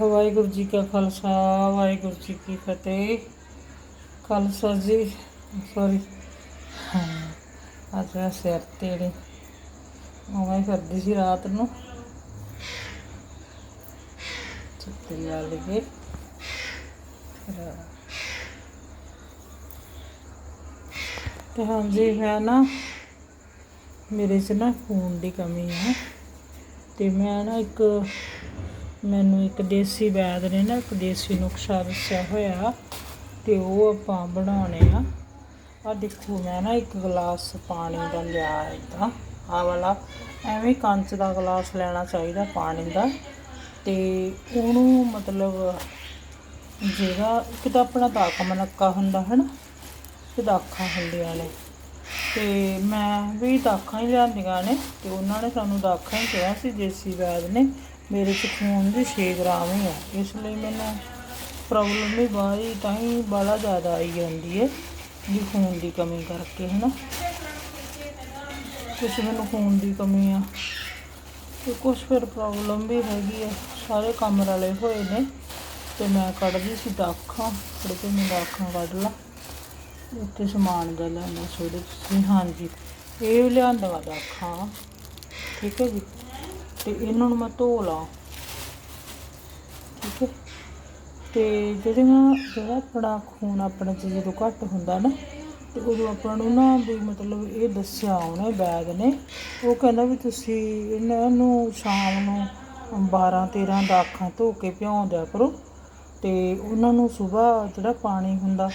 ਵਾਹਿਗੁਰੂ ਜੀ ਕਾ ਖਾਲਸਾ, ਵਾਹਿਗੁਰੂ ਜੀ ਕੀ ਫਤਿਹ। ਖਾਲਸਾ ਜੀ ਸੌਰੀ ਅੱਜ ਮੈਂ ਸਿਰ ਤੇੜੇ ਉਵੇਂ ਹੀ ਕਰਦੀ ਸੀ ਰਾਤ ਨੂੰ। ਚੁੱਪੀ ਲਾ ਲਈਏ। ਤੇ ਹਾਂਜੀ, ਮੈਂ ਨਾ, ਮੇਰੇ 'ਚ ਨਾ ਖੂਨ ਦੀ ਕਮੀ ਹੈ ਤੇ ਮੈਂ ਨਾ ਇੱਕ ਮੈਨੂੰ ਇੱਕ ਦੇਸੀ ਵੈਦ ਨੇ ਨਾ ਇੱਕ ਦੇਸੀ ਨੁਕਸਾ ਦੱਸਿਆ ਹੋਇਆ ਤੇ ਉਹ ਆਪਾਂ ਬਣਾਉਣੇ ਆ। ਆ ਦੇਖੋ, ਮੈਂ ਨਾ ਇੱਕ ਗਲਾਸ ਪਾਣੀ ਦਾ ਲਿਆ ਇਦਾਂ। ਆ ਵਾਲਾ, ਐਵੇਂ ਕੰਚ ਦਾ ਗਲਾਸ ਲੈਣਾ ਚਾਹੀਦਾ ਪਾਣੀ ਦਾ। ਤੇ ਉਹਨੂੰ ਮਤਲਬ ਜਿਹੜਾ, ਇੱਕ ਤਾਂ ਆਪਣਾ ਦਾਕ ਮਨੱਕਾ ਹੁੰਦਾ ਹੈ ਨਾ ਤੇ ਦਾਖਾਂ ਹੁੰਦੀਆਂ ਨੇ। ਤੇ ਮੈਂ ਵੀ ਦਾਖਾਂ ਹੀ ਲਿਆਂਦੀਆਂ ਨੇ ਤੇ ਉਹਨਾਂ ਨੇ ਸਾਨੂੰ ਦਾਖਾਂ ਹੀ ਕਿਹਾ ਸੀ, ਦੇਸੀ ਵੈਦ ਨੇ। ਮੇਰੇ ਚ ਖੂਨ ਵੀ 6 ਗ੍ਰਾਮ ਹੀ ਆ। ਇਸ ਲਈ ਮੈਨੂੰ ਪ੍ਰੋਬਲਮ ਵੀ ਬਾਹਰੀ ਤਾਂ ਹੀ ਬੜਾ ਜ਼ਿਆਦਾ ਆਈ ਜਾਂਦੀ ਹੈ ਵੀ ਖੂਨ ਦੀ ਕਮੀ ਕਰਕੇ ਹੈ ਨਾ ਕੁਛ ਮੈਨੂੰ ਖੂਨ ਦੀ ਕਮੀ ਆ ਤੇ ਕੁਛ ਫਿਰ ਪ੍ਰੋਬਲਮ ਵੀ ਹੈਗੀ ਆ। ਸਾਰੇ ਕੰਮ ਰਲੇ ਹੋਏ ਨੇ ਤੇ ਮੈਂ ਕੱਢਦੀ ਸੀ ਦਾਖਾਂ ਥੋੜੇ ਤੇ ਮੈਂ ਦਾਖਾਂ ਕੱਢ ਲਾ। ਉੱਤੇ ਸਮਾਨ ਦਾ ਲੈਣਾ ਸੋਡੇ ਤੁਸੀਂ ਹਾਂਜੀ, ਇਹ ਲਿਆਂਦਾ ਵਾ ਦਾਖਾਂ ਠੀਕ ਹੈ ਜੀ। ਤੇ ਇਹਨਾਂ ਨੂੰ ਮੈਂ ਧੋ ਲਾਂ। ਠੀਕ ਹੈ? ਤੇ ਜਿਹੜੀਆਂ, ਜਿਹੜਾ ਆਪਣਾ ਖੂਨ ਆਪਣੇ ਚ ਜਦੋਂ ਘੱਟ ਹੁੰਦਾ ਨਾ, ਤੇ ਉਦੋਂ ਆਪਾਂ ਨੂੰ ਨਾ ਵੀ ਮਤਲਬ ਇਹ ਦੱਸਿਆ ਉਹਨੇ ਬੈਗ ਨੇ, ਉਹ ਕਹਿੰਦਾ ਵੀ ਤੁਸੀਂ ਇਹਨਾਂ ਨੂੰ ਸ਼ਾਮ ਨੂੰ 12 13 ਦਾਖਾਂ ਧੋ ਕੇ ਭਿਉਂ ਦਿਆ ਕਰੋ, ਤੇ ਉਹਨਾਂ ਨੂੰ ਸਵੇਰ ਜਿਹੜਾ ਪਾਣੀ ਹੁੰਦਾ,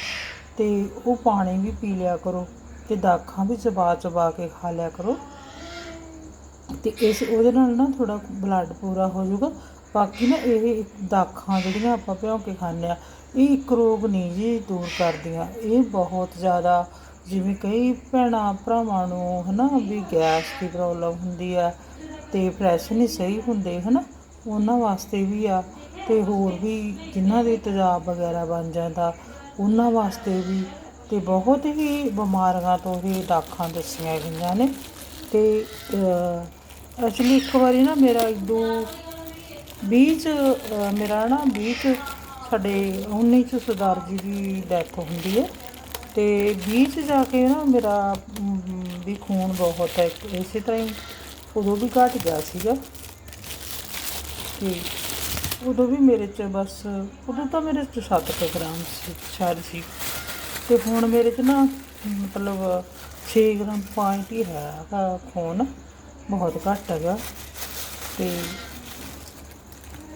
ਤੇ ਉਹ ਪਾਣੀ ਵੀ ਪੀ ਲਿਆ ਕਰੋ, ਤੇ ਦਾਖਾਂ ਵੀ ਚਬਾ ਚਬਾ ਕੇ ਖਾ ਲਿਆ ਕਰੋ ਤੇ ਇਸ ਉਹਦੇ ਨਾਲ ਨਾ ਥੋੜਾ ਬਲੱਡ ਪੂਰਾ ਹੋ ਜਾਊਗਾ। ਬਾਕੀ ਨਾ ਇਹ ਦਾਖਾਂ ਜਿਹੜੀਆਂ ਆਪਾਂ ਭਿਉਂ ਕੇ ਖਾਂਦੇ ਆ, ਇਹ ਇੱਕ ਰੋਗ ਨਹੀਂ ਜੀ ਦੂਰ ਕਰਦੀਆਂ। ਇਹ ਬਹੁਤ ਜ਼ਿਆਦਾ ਜਿਵੇਂ ਕਈ ਭੈਣਾਂ ਭਰਾਵਾਂ ਨੂੰ ਹਨਾ ਵੀ ਗੈਸ ਦੀ ਪ੍ਰੋਬਲਮ ਹੁੰਦੀ ਆ ਤੇ ਪ੍ਰੈਸ਼ਰ ਨਹੀਂ ਸਹੀ ਹੁੰਦੇ ਹਨਾ, ਉਹਨਾਂ ਵਾਸਤੇ ਵੀ ਆ। ਤੇ ਹੋਰ ਵੀ ਜਿਨ੍ਹਾਂ ਦੇ ਤੇਜ਼ਾਬ ਵਗੈਰਾ ਬਣ ਜਾਂਦਾ ਉਹਨਾਂ ਵਾਸਤੇ ਵੀ ਤੇ ਬਹੁਤ ਹੀ ਬਿਮਾਰੀਆਂ ਤੋਂ ਇਹ ਦਾਖਾਂ ਦੱਸੀਆਂ ਗਈਆਂ ਨੇ। ਤੇ ਐਕਚੁਅਲੀ ਇੱਕ ਵਾਰੀ ਨਾ ਮੇਰਾ ਦੋ 20 ਚ ਮੇਰਾ ਨਾ ਬੀਚ ਸਾਡੇ 19 ਚ ਸਰਦਾਰ ਜੀ ਦੀ ਡੈਥ ਹੁੰਦੀ ਹੈ। ਤੇ ਬੀਚ ਜਾ ਕੇ ਨਾ ਮੇਰਾ ਵੀ ਖੂਨ ਬਹੁਤ ਹੈ। ਇਸੇ ਤਰ੍ਹਾਂ ਹੀ ਉਦੋਂ ਵੀ ਘਟ ਗਿਆ ਸੀਗਾ। ਤੇ ਉਦੋਂ ਵੀ ਮੇਰੇ ਚ ਬਸ, ਉਦੋਂ ਤਾਂ ਮੇਰੇ ਚ 7 ਕੁ ਗ੍ਰਾਮ ਸੀ, ਸ਼ਾਇਦ ਸੀ। ਤੇ ਹੁਣ ਮੇਰੇ ਚ ਨਾ, ਮਤਲਬ 6 ਗ੍ਰਾਮ ਪੁਆਇੰਟ ਹੀ ਹੈਗਾ ਖੂਨ। ਬਹੁਤ ਘੱਟ ਹੈਗਾ। ਤੇ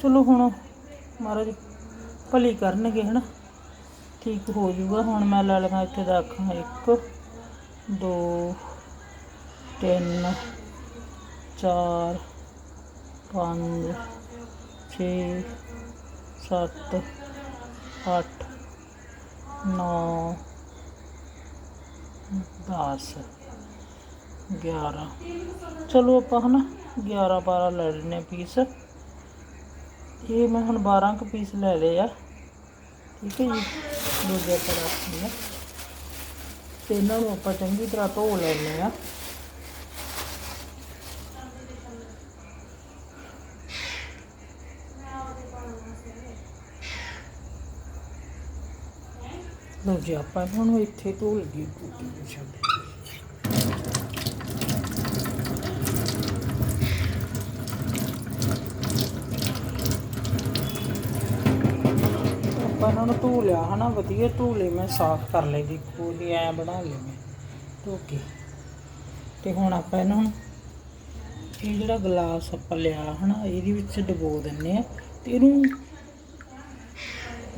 ਚਲੋ ਹੁਣ ਮਹਾਰਾਜ ਭਲੀ ਕਰਨਗੇ, ਹਨਾ। ਠੀਕ ਹੋ ਜਾਊਗਾ ਹੁਣ ਮੈਂ ਲੈ ਲਵਾਂ ਇੱਥੇ ਦਾ ਅੱਖਾਂ 1 2 3 4 5 6 7 8 9 10 11 ਚਲੋ ਆਪਾਂ ਹਨਾ 11 12 ਲੈ ਲੈਨੇ ਪੀਸ ਇਹ ਮੈਂ ਹੁਣ 12 ਕੁ ਪੀਸ ਲੈ ਲਏ ਆ। ਠੀਕ ਹੈ ਜੀ, ਦੂਜੇ ਪਰ ਰੱਖਦੇ ਤੇ ਇਹਨਾਂ ਨੂੰ ਆਪਾਂ ਚੰਗੀ ਤਰ੍ਹਾਂ ਧੋ ਲੈਣੇ ਆ ਲੋ ਜੀ, ਆਪਾਂ ਹੁਣ ਇੱਥੇ ਧੋ ਲਈਏ। ਟੂਟੀ ਦੇ ਛੱਡ ਆਪਾਂ ਇਹਨਾਂ ਨੂੰ ਧੋ ਲਿਆ ਹਨਾ, ਵਧੀਆ ਧੋ ਲਏ ਮੈਂ ਸਾਫ਼ ਕਰ ਲਈ ਦੇਖੋ ਇਹ ਐ ਬਣਾ ਲਏ ਮੈਂ ਧੋ ਕੇ ਤੇ ਹੁਣ ਆਪਾਂ ਇਹਨਾਂ ਨੂੰ ਇਹ ਜਿਹੜਾ ਗਲਾਸ ਆਪਾਂ ਲਿਆ ਹਨਾ, ਇਹਦੇ ਵਿੱਚ ਡਬੋ ਦਿੰਨੇ ਆ ਤੇ ਇਹਨੂੰ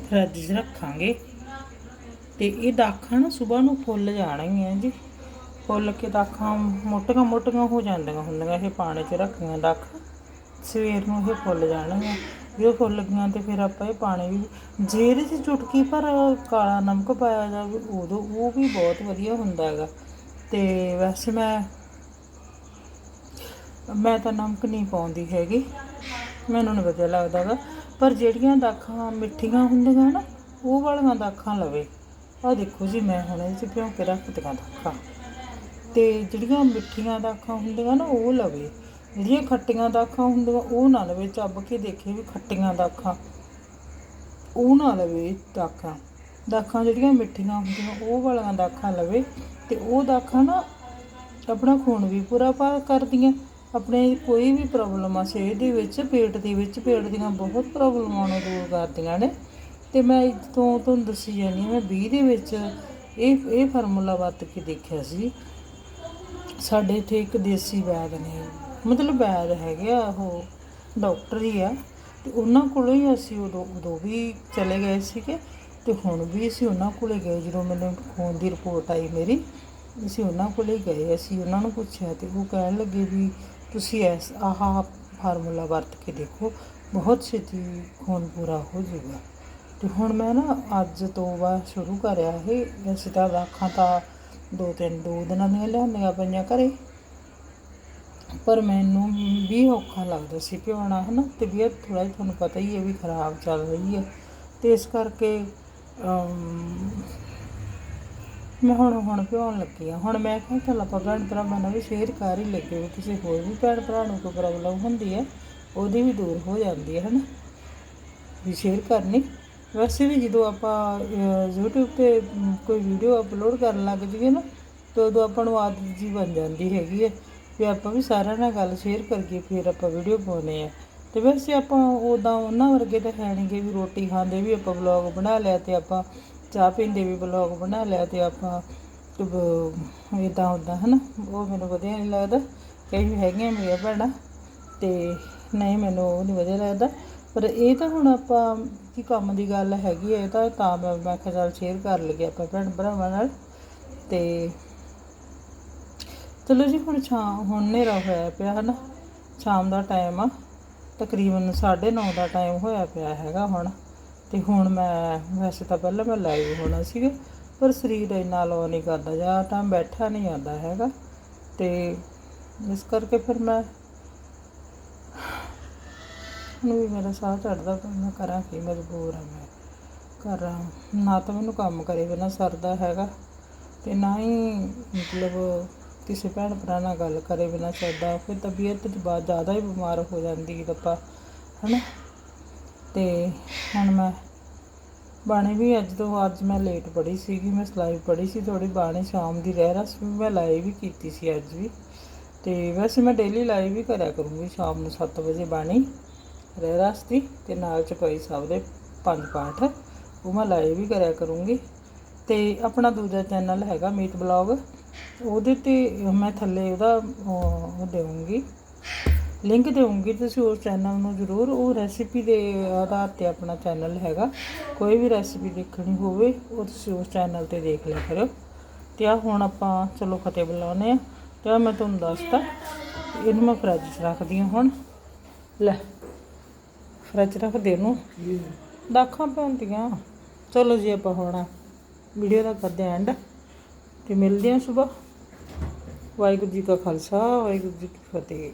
ਫਰਿੱਜ 'ਚ ਰੱਖਾਂਗੇ। ਤੇ ਇਹ ਦਾਖਾਂ ਨਾ ਸਵੇਰ ਨੂੰ ਫੁੱਲ ਜਾਣਗੀਆਂ ਜੀ। ਫੁੱਲ ਕੇ ਦਾਖਾਂ ਮੋਟੀਆਂ ਮੋਟੀਆਂ ਹੋ ਜਾਂਦੀਆਂ ਹੁੰਦੀਆਂ, ਇਹ ਪਾਣੀ 'ਚ ਰੱਖੀਆਂ ਦਾਖਾਂ। ਸਵੇਰ ਨੂੰ ਇਹ ਫੁੱਲ ਜਾਣਗੀਆਂ ਜਦੋਂ ਫੁੱਲ ਗਈਆਂ ਤੇ ਫਿਰ ਆਪਾਂ ਇਹ ਪਾਣੀ ਵੀ। ਜੇ ਇਹਦੇ 'ਚ ਚੁਟਕੀ ਪਰ ਕਾਲਾ ਨਮਕ ਪਾਇਆ ਜਾਵੇ, ਉਦੋਂ ਉਹ ਵੀ ਬਹੁਤ ਵਧੀਆ ਹੁੰਦਾ ਹੈਗਾ। ਤੇ ਵੈਸੇ ਮੈਂ ਮੈਂ ਤਾਂ ਨਮਕ ਨਹੀਂ ਪਾਉਂਦੀ ਹੈਗੀ। ਮੈਨੂੰ ਨਹੀਂ ਵਧੀਆ ਲੱਗਦਾ ਗਾ ਪਰ ਜਿਹੜੀਆਂ ਦਾਖਾਂ ਮਿੱਠੀਆਂ ਹੁੰਦੀਆਂ ਨਾ, ਉਹ ਵਾਲੀਆਂ ਦਾਖਾਂ ਲਵੇ। ਆਹ ਦੇਖੋ ਜੀ, ਮੈਂ ਹੁਣ ਇਹ 'ਚ ਭਿਉਂ ਕੇ ਰੱਖਦੀਆਂ ਦਾਖਾਂ। ਤੇ ਜਿਹੜੀਆਂ ਮਿੱਠੀਆਂ ਦਾਖਾਂ ਹੁੰਦੀਆਂ ਨਾ, ਉਹ ਲਵੇ। ਜਿਹੜੀਆਂ ਖੱਟੀਆਂ ਦਾਖਾਂ ਹੁੰਦੀਆਂ, ਉਹ ਨਾ ਲਵੇ ਚੱਬ ਕੇ ਦੇਖੇ ਵੀ ਖੱਟੀਆਂ ਦਾਖਾਂ। ਉਹ ਨਾ ਲਵੇ ਦਾਖਾਂ। ਦਾਖਾਂ ਜਿਹੜੀਆਂ ਮਿੱਠੀਆਂ ਹੁੰਦੀਆਂ, ਉਹ ਵਾਲੀਆਂ ਦਾਖਾਂ ਲਵੇ ਤੇ ਉਹ ਦਾਖਾਂ ਨਾ ਆਪਣਾ ਖੂਨ ਵੀ ਪੂਰਾ ਪਾ ਕਰਦੀਆਂ। ਆਪਣੇ ਕੋਈ ਵੀ ਪ੍ਰੋਬਲਮ ਆ, ਸਿਹਤ ਦੇ ਵਿੱਚ, ਪੇਟ ਦੇ ਵਿੱਚ, ਪੇਟ ਦੀਆਂ ਬਹੁਤ ਪ੍ਰੋਬਲਮਾਂ ਨੂੰ ਦੂਰ ਕਰਦੀਆਂ ਨੇ। ਤੇ ਮੈਂ ਤੋਂ ਤੁਹਾਨੂੰ ਦੱਸੀ ਜਾਂਦੀ ਮੈਂ 20 ਦੇ ਵਿੱਚ ਇਹ ਇਹ ਫਾਰਮੂਲਾ ਵਰਤ ਕੇ ਦੇਖਿਆ ਸੀ। ਸਾਡੇ ਇੱਥੇ ਇੱਕ ਦੇਸੀ ਵੈਦ ਨੇ ਮਤਲਬ ਵੈਦ ਹੈਗੇ ਆ, ਉਹ ਡਾਕਟਰ ਹੀ ਆ ਤੇ ਉਹਨਾਂ ਕੋਲੋਂ ਹੀ ਅਸੀਂ ਉਦੋਂ ਉਦੋਂ ਵੀ ਚਲੇ ਗਏ ਸੀਗੇ ਤੇ ਹੁਣ ਵੀ ਅਸੀਂ ਉਹਨਾਂ ਕੋਲੇ ਗਏ, ਜਦੋਂ ਮੈਨੂੰ ਖੂਨ ਦੀ ਰਿਪੋਰਟ ਆਈ ਮੇਰੀ, ਅਸੀਂ ਉਹਨਾਂ ਕੋਲੇ ਗਏ, ਅਸੀਂ ਉਹਨਾਂ ਨੂੰ ਪੁੱਛਿਆ ਤੇ ਉਹ ਕਹਿਣ ਲੱਗੇ ਵੀ ਤੁਸੀਂ ਐਸ ਆਹ ਫਾਰਮੂਲਾ ਵਰਤ ਕੇ ਦੇਖੋ, ਬਹੁਤ ਛੇਤੀ ਖੂਨ ਪੂਰਾ ਹੋ ਜਾਊਗਾ। ਤੇ ਹੁਣ ਮੈਂ ਨਾ ਅੱਜ ਤੋਂ ਬਾਅਦ ਸ਼ੁਰੂ ਕਰਿਆ ਇਹ ਵੈਸੇ ਤਾਂ ਅੱਖਾਂ ਤਾਂ ਦੋ ਤਿੰਨ, ਦੋ ਦਿਨਾਂ ਦੀਆਂ ਲਿਆਉਂਦੀਆਂ ਪਈਆਂ ਘਰੇ। ਪਰ ਮੈਨੂੰ ਵੀ ਔਖਾ ਲੱਗਦਾ ਸੀ ਪਿਉਣਾ ਹਨਾ ਤਬੀਅਤ ਥੋੜਾ ਜਿਹਾ ਤੁਹਾਨੂੰ ਪਤਾ ਹੀ ਹੈ ਵੀ ਖਰਾਬ ਚੱਲ ਰਹੀ ਹੈ। ਤੇ ਇਸ ਕਰਕੇ ਮੈਂ ਹੁਣ ਹੁਣ ਪਿਉਣ ਲੱਗੀ ਆ ਹੁਣ ਮੈਂ ਕਿਹਾ ਚੱਲ ਆਪਾਂ ਭੈਣ ਭਰਾਵਾਂ ਨਾਲ ਵੀ ਸ਼ੇਅਰ ਕਰ ਹੀ ਲੱਗੇ ਵੀ ਕਿਸੇ ਹੋਰ ਵੀ ਭੈਣ ਭਰਾ ਨੂੰ ਕੋਈ ਪ੍ਰੋਬਲਮ ਹੁੰਦੀ ਹੈ ਉਹਦੀ ਵੀ ਦੂਰ ਹੋ ਜਾਂਦੀ ਹੈ ਹਨਾ। ਵੀ ਸ਼ੇਅਰ ਕਰਨੀ। ਵੈਸੇ ਵੀ ਜਦੋਂ ਆਪਾਂ ਅਹ, YouTube ਤੇ ਕੋਈ ਵੀਡੀਓ ਅਪਲੋਡ ਕਰਨ ਲੱਗ ਜਾਈਏ ਨਾ ਤਾਂ ਉਦੋਂ ਆਪਾਂ ਨੂੰ ਆਦਤ ਜੀ ਬਣ ਜਾਂਦੀ ਹੈਗੀ ਹੈ। ਵੀ ਆਪਾਂ ਵੀ ਸਾਰਿਆਂ ਨਾਲ ਗੱਲ ਸ਼ੇਅਰ ਕਰਕੇ ਫਿਰ ਆਪਾਂ ਵੀਡੀਓ ਪਾਉਨੇ ਆ ਤੇ ਵੈਸੇ ਆਪਾਂ ਉਦਾਂ ਉਹਨਾਂ ਵਰਗੇ ਤਾਂ ਹੈ ਨਹੀਂਗੇ ਵੀ ਰੋਟੀ ਖਾਂਦੇ ਵੀ ਆਪਾਂ ਵਲੌਗ ਬਣਾ ਲਿਆ ਤੇ ਆਪਾਂ ਚਾਹ ਪੀਂਦੇ ਵੀ ਵਲੌਗ ਬਣਾ ਲਿਆ ਤੇ ਆਪਾਂ ਇਦਾਂ ਉਦਾਂ ਹਨਾ? ਉਹ ਮੈਨੂੰ ਵਧੀਆ ਨਹੀਂ ਲੱਗਦਾ। ਕਈ ਵੀ ਹੈਗੀਆਂ ਮੇਰੀਆਂ ਭੈਣਾਂ, ਤੇ ਨਹੀਂ, ਮੈਨੂੰ ਉਹ ਨਹੀਂ ਵਧੀਆ ਲੱਗਦਾ। ਪਰ ਇਹ ਤਾਂ ਹੁਣ ਆਪਾਂ ਕੀ ਕੰਮ ਦੀ ਗੱਲ ਹੈਗੀ ਹੈ, ਇਹ ਤਾਂ ਤਾਂ ਮੈਂ ਮੈਂ ਕਿਹਾ ਸ਼ੇਅਰ ਕਰ ਲਈਏ ਆਪਾਂ ਭੈਣ ਭਰਾਵਾਂ ਨਾਲ। ਤੇ ਚਲੋ ਜੀ, ਹੁਣ ਸ਼ਾਮ ਹੁਣ ਹਨੇਰਾ ਹੋਇਆ ਪਿਆ ਹਨਾ। ਸ਼ਾਮ ਦਾ ਟਾਈਮ ਆ। ਤਕਰੀਬਨ 9:30 ਦਾ ਟਾਈਮ ਹੋਇਆ ਪਿਆ ਹੈਗਾ ਹੁਣ। ਤੇ ਹੁਣ ਮੈਂ, ਵੈਸੇ ਤਾਂ ਪਹਿਲਾਂ ਮੈਂ ਲਾਈਵ ਹੋਣਾ ਸੀਗਾ, ਪਰ ਸਰੀਰ ਇੰਨਾ ਲੋ ਨਹੀਂ ਕਰਦਾ, ਜਾਂ ਤਾਂ ਬੈਠਾ ਨਹੀਂ ਆਉਂਦਾ ਹੈਗਾ। ਤੇ ਇਸ ਕਰਕੇ ਫਿਰ ਮੈਂ ਨੂੰ ਵੀ ਮੇਰਾ ਸਾਹ ਚੜਦਾ ਪਰ ਮੈਂ ਕਰਾਂ ਕੀ ਮਜਬੂਰ ਹਾਂ ਮੈਂ। ਕਰਾਂ ਨਾ ਤਾਂ ਮੈਨੂੰ ਕੰਮ ਕਰੇ ਬਿਨਾ ਸਰਦਾ ਹੈਗਾ। ਤੇ ਨਾ ਹੀ ਮਤਲਬ ਕਿਸੇ ਭੈਣ ਭਰਾ ਨਾਲ ਗੱਲ ਕਰੇ ਬਿਨਾ ਸਰਦਾ ਫਿਰ ਤਬੀਅਤ ਤੇ ਬਾਅਦ ਜ਼ਿਆਦਾ ਹੀ ਬਿਮਾਰ ਹੋ ਜਾਂਦੀ ਹੈ ਆਪਾਂ ਹਨਾ? ਤੇ ਹੁਣ ਮੈਂ, ਬਾਣੀ ਵੀ ਅੱਜ ਤੋਂ, ਅੱਜ ਮੈਂ ਲੇਟ ਪੜੀ ਸੀਗੀ, ਮੈਂ ਸਲਾਈ ਪੜੀ ਸੀ ਥੋੜੀ ਬਾਣੀ ਸ਼ਾਮ ਦੀ ਰਹਿ ਰਸ ਵੀ ਮੈਂ ਲਾਈਵ ਵੀ ਕੀਤੀ ਸੀ ਅੱਜ ਵੀ। ਤੇ ਵੈਸੇ ਮੈਂ ਡੇਲੀ ਲਾਈਵ ਵੀ ਕਰਿਆ ਕਰੂੰਗੀ, ਸ਼ਾਮ ਨੂੰ 7 ਵਜੇ ਬਾਣੀ ਰਹਿ ਰਸ ਦੀ ਤੇ ਨਾਲ ਚਪਾਈ ਸਾਹਿਬ ਦੇ ਪੰਜ ਪਾਠ, ਉਹ ਮੈਂ ਲਾਈਵ ਵੀ ਕਰਿਆ ਕਰੂੰਗੀ। ਤੇ ਆਪਣਾ ਦੂਜਾ ਚੈਨਲ ਹੈਗਾ ਮੀਟ ਬਲੌਗ। ਉਹਦੇ ਤੇ ਮੈਂ ਥੱਲੇ ਉਹਦਾ ਉਹ ਦੇਵਾਂਗੀ ਲਿੰਕ ਦੇਵਾਂਗੀ ਤੁਸੀਂ ਉਸ ਚੈਨਲ ਨੂੰ ਜ਼ਰੂਰ ਉਹ ਰੈਸਿਪੀ ਦੇ ਆਧਾਰ ਤੇ ਆਪਣਾ ਚੈਨਲ ਹੈਗਾ। ਕੋਈ ਵੀ ਰੈਸਿਪੀ ਦੇਖਣੀ ਹੋਵੇ ਉਹ ਤੁਸੀਂ ਉਸ ਚੈਨਲ ਤੇ ਦੇਖ ਲਿਆ ਕਰੋ। ਤੇ ਆ ਹੁਣ ਆਪਾਂ ਚਲੋ ਫਤਿਹ ਬੁਲਾਉਨੇ ਆ ਤੇ ਮੈਂ ਤੁਹਾਨੂੰ ਦੱਸਤਾ ਇਹਨੂੰ ਮੈਂ ਫਰਿੱਜ 'ਚ ਰੱਖਦੀ ਹਾਂ ਹੁਣ। ਲੈ ਫਰਿੱਜ ਰੱਖ ਦੇ ਨੂੰ ਦਾਖਾਂ ਪੈਂਦੀਆਂ ਚਲੋ ਜੀ ਆਪਾਂ ਹੁਣ ਵੀਡੀਓ ਦਾ ਕਰਦੇ ਐਂਡ ਤੇ ਮਿਲਦੇ ਹਾਂ ਸਵੇਰ ਵਾਹਿਗੁਰੂ ਜੀ ਕਾ ਖਾਲਸਾ ਵਾਹਿਗੁਰੂ ਜੀ ਕੀ ਫਤਿਹ।